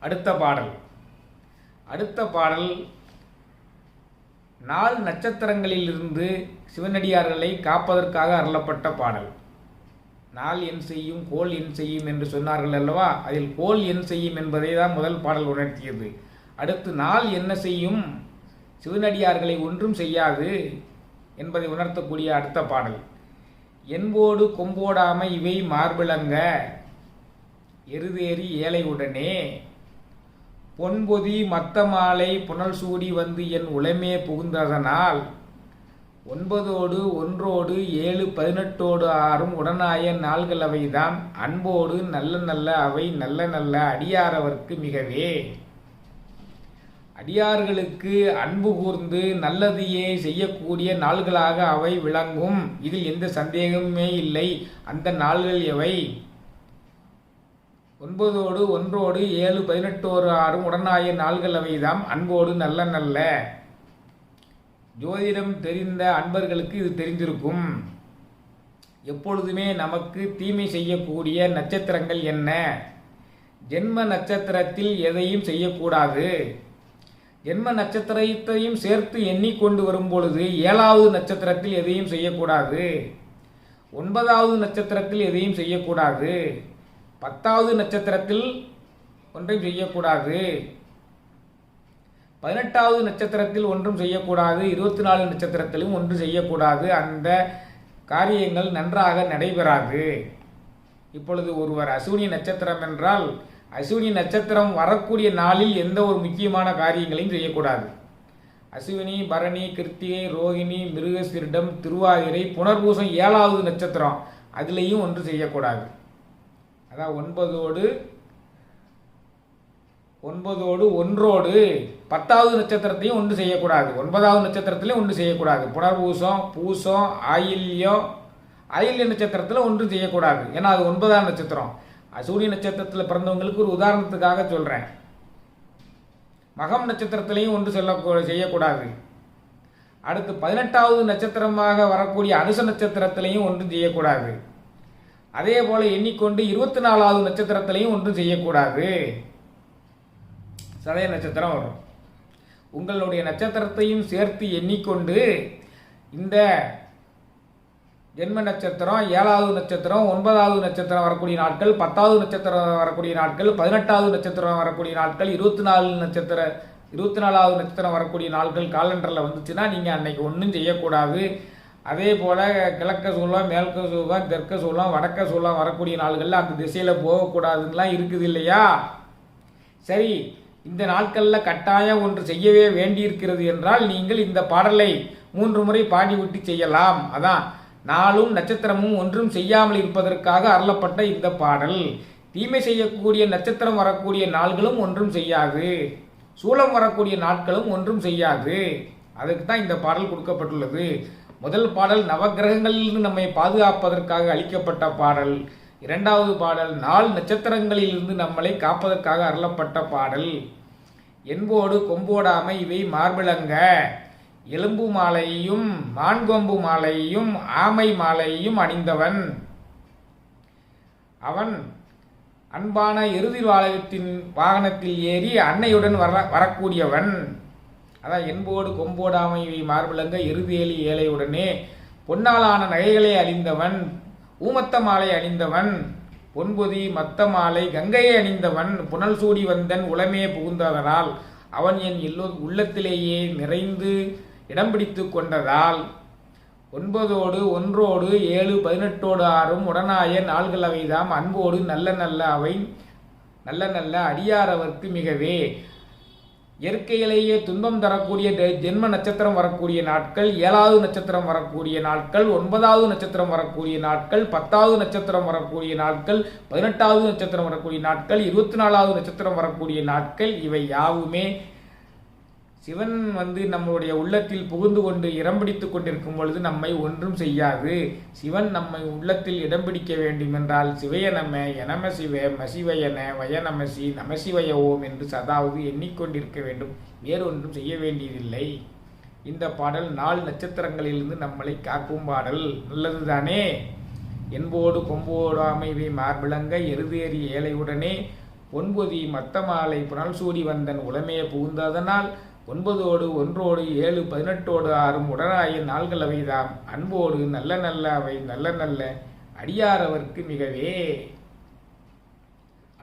அடுத்த பாடல். அடுத்த பாடல் நாள் நட்சத்திரங்களிலிருந்து சிவனடியார்களை காப்பதற்காக அருளப்பட்ட பாடல். நாள் என் செய்யும் கோல் என் செய்யும் என்று சொன்னார்கள் அல்லவா? அதில் கோல் என் செய்யும் என்பதை தான் முதல் பாடல் உணர்த்தியது. அடுத்து நாள் என்ன செய்யும் சிவனடியார்களை ஒன்றும் செய்யாது என்பதை உணர்த்தக்கூடிய அடுத்த பாடல். என்போடு கொம்போடாமை இவை மார்பிளங்க எருதேறி ஏழை உடனே பொன்பொதி மத்த மாலை புனல் சூடி வந்து என் உளமே புகுந்ததனால் ஒன்பதோடு ஒன்றோடு ஏழு பதினெட்டோடு ஆறும் உடனாய நாள்கள் அவைதான் அன்போடு நல்ல நல்ல அவை நல்ல நல்ல அடியாரவர்க்கு மிகவே. அடியார்களுக்கு அன்பு கூர்ந்து நல்லதையே செய்யக்கூடிய நாள்களாக அவை விளங்கும். இதில் எந்த சந்தேகமே இல்லை. அந்த நாள்கள் எவை? ஒன்பதோடு ஒன்றோடு ஏழு பதினெட்டோரு ஆறும் உடனாய நாள்கள் அவைதாம். அன்போடு நல்ல நல்ல. ஜோதிடம் தெரிந்த அன்பர்களுக்கு இது தெரிந்திருக்கும். எப்பொழுதுமே நமக்கு தீமை செய்யக்கூடிய நட்சத்திரங்கள் என்ன? ஜென்ம நட்சத்திரத்தில் எதையும் செய்யக்கூடாது. ஜென்ம நட்சத்திரத்தையும் சேர்த்து எண்ணிக்கொண்டு வரும் பொழுது ஏழாவது நட்சத்திரத்தில் எதையும் செய்யக்கூடாது. ஒன்பதாவது நட்சத்திரத்தில் எதையும் செய்யக்கூடாது. பத்தாவது நட்சத்திரத்தில் ஒன்றையும் செய்யக்கூடாது. பதினெட்டாவது நட்சத்திரத்தில் ஒன்றும் செய்யக்கூடாது. இருபத்தி நாலு நட்சத்திரத்திலும் ஒன்று செய்யக்கூடாது. அந்த காரியங்கள் நன்றாக நடைபெறாது. இப்பொழுது ஒருவர் அசுவினி நட்சத்திரம் என்றால் அசுவினி நட்சத்திரம் வரக்கூடிய நாளில் எந்த ஒரு முக்கியமான காரியங்களையும் செய்யக்கூடாது. அசுவினி பரணி கிருத்திகை ரோகிணி மிருகசிரிடம் திருவாதிரை புனர்பூசம் ஏழாவது நட்சத்திரம் அதுலேயும் ஒன்று செய்யக்கூடாது. அதான் ஒன்பதோடு ஒன்பதோடு ஒன்றோடு பத்தாவது நட்சத்திரத்தையும் ஒன்று செய்யக்கூடாது. ஒன்பதாவது நட்சத்திரத்திலையும் ஒன்று செய்யக்கூடாது. புனர்பூசம் பூசம் ஆயில்யம் ஆயில்ய நட்சத்திரத்தில் ஒன்றும் செய்யக்கூடாது. ஏன்னா அது ஒன்பதாம் நட்சத்திரம். அசூரிய நட்சத்திரத்தில் பிறந்தவங்களுக்கு ஒரு உதாரணத்துக்காக சொல்கிறேன் மகம் நட்சத்திரத்திலையும் ஒன்று சொல்ல செய்யக்கூடாது. அடுத்து பதினெட்டாவது நட்சத்திரமாக வரக்கூடிய அனுச நட்சத்திரத்திலையும் ஒன்றும் செய்யக்கூடாது. அதே போல எண்ணிக்கொண்டு இருபத்தி நாலாவது நட்சத்திரத்திலையும் ஒன்றும் செய்யக்கூடாது. சதய நட்சத்திரம் வரும். உங்களுடைய நட்சத்திரத்தையும் சேர்த்து எண்ணிக்கொண்டு இந்த ஜென்ம நட்சத்திரம் ஏழாவது நட்சத்திரம் ஒன்பதாவது நட்சத்திரம் வரக்கூடிய நாட்கள் பத்தாவது நட்சத்திரம் வரக்கூடிய நாட்கள் பதினெட்டாவது நட்சத்திரம் வரக்கூடிய நாட்கள் இருபத்தி நாலு நட்சத்திர இருபத்தி நாலாவது நட்சத்திரம் வரக்கூடிய நாட்கள் காலண்டரில் வந்துச்சுன்னா நீங்கள் அன்னைக்கு ஒன்றும் செய்யக்கூடாது. அதே போல் கிழக்க சூழலாம் மேற்க சூழலாம் தெற்க சூழலாம் வடக்க சூழலாம் வரக்கூடிய நாள்களில் அந்த திசையில் போகக்கூடாதுன்னெலாம் இருக்குது இல்லையா? சரி இந்த நாட்களில் கட்டாயம் ஒன்று செய்யவே வேண்டியிருக்கிறது என்றால் நீங்கள் இந்த பாடலை மூன்று முறை பாடிவிட்டு செய்யலாம். அதான் நாளும் நட்சத்திரமும் ஒன்றும் செய்யாமல் இருப்பதற்காக அருளப்பட்ட இந்த பாடல். தீமை செய்யக்கூடிய நட்சத்திரம் வரக்கூடிய நாள்களும் ஒன்றும் செய்யாது. சூளம் வரக்கூடிய நாட்களும் ஒன்றும் செய்யாது. அதுக்கு தான் இந்த பாடல் கொடுக்கப்பட்டுள்ளது. முதல் பாடல் நவகிரகங்களிலிருந்து நம்மை பாதுகாப்பதற்காக அளிக்கப்பட்ட பாடல். இரண்டாவது பாடல் நாள் நட்சத்திரங்களிலிருந்து நம்மளை காப்பதற்காக அருளப்பட்ட பாடல். என்போடு கொம்போடாமை இவை மார்பிளங்க. எலும்பு மாலையையும் மான்கொம்பு மாலையையும் ஆமை மாலையையும் அணிந்தவன். அவன் அன்பான இறுதி வாகனத்தின் வாகனத்தில் ஏறி அன்னையுடன் வர வரக்கூடியவன். அதான் என்போடு கொம்போடாமை இவை மார்பிளங்க எருதேலி ஏழையுடனே பொன்னாலான நகைகளை அணிந்தவன் ஊமத்த மாலை அணிந்தவன் பொன்பொதி மத்த மாலை கங்கையை அணிந்தவன் புனல் சூடி வந்தன் உளமே புகுந்ததனால் அவன் என் எல்லோ உள்ளத்திலேயே நிறைந்து இடம் பிடித்து கொண்டதால் ஒன்பதோடு ஒன்றோடு ஏழு பதினெட்டோடு ஆறும் உடனாய நாள்கள் அவைதாம். அன்போடு நல்ல நல்ல அவை நல்ல நல்ல அடியாரவர்க்கு மிகவே. இயற்கையிலேயே துன்பம் தரக்கூடிய ஜென்ம நட்சத்திரம் வரக்கூடிய நாட்கள் ஏழாவது நட்சத்திரம் வரக்கூடிய நாட்கள் ஒன்பதாவது நட்சத்திரம் வரக்கூடிய நாட்கள் பத்தாவது நட்சத்திரம் வரக்கூடிய நாட்கள் பதினெட்டாவது நட்சத்திரம் வரக்கூடிய நாட்கள் இருபத்தி நாலாவது நட்சத்திரம் வரக்கூடிய நாட்கள் இவை யாவுமே சிவன் வந்து நம்மளுடைய உள்ளத்தில் புகுந்து கொண்டு இடம்பிடித்துக் கொண்டிருக்கும் பொழுது நம்மை ஒன்றும் செய்யாது. சிவன் நம்மை உள்ளத்தில் இடம் பிடிக்க வேண்டும் என்றால் சிவைய நம எனம சிவ மசிவயன வய நமசி நமசிவய ஓம் என்று சதாவது எண்ணிக்கொண்டிருக்க வேண்டும். வேறு ஒன்றும் செய்ய வேண்டியதில்லை. இந்த பாடல் நாலு நட்சத்திரங்களிலிருந்து நம்மளை காக்கும் பாடல். நல்லதுதானே? என்போடு கொம்போடாமை இவை மார்பிளங்க எருதேறி ஏழையுடனே பொன்பொதி மத்தமாலை புனல் சூடி வந்தன் உளமையை புகுந்ததனால் ஒன்பதோடு ஒன்றோடு ஏழு பதினெட்டோடு ஆறும் உடனாய நாள்கள் அவைதாம். அன்போடு நல்ல நல்ல அவை நல்ல நல்ல அடியாரவர்க்கு மிகவே.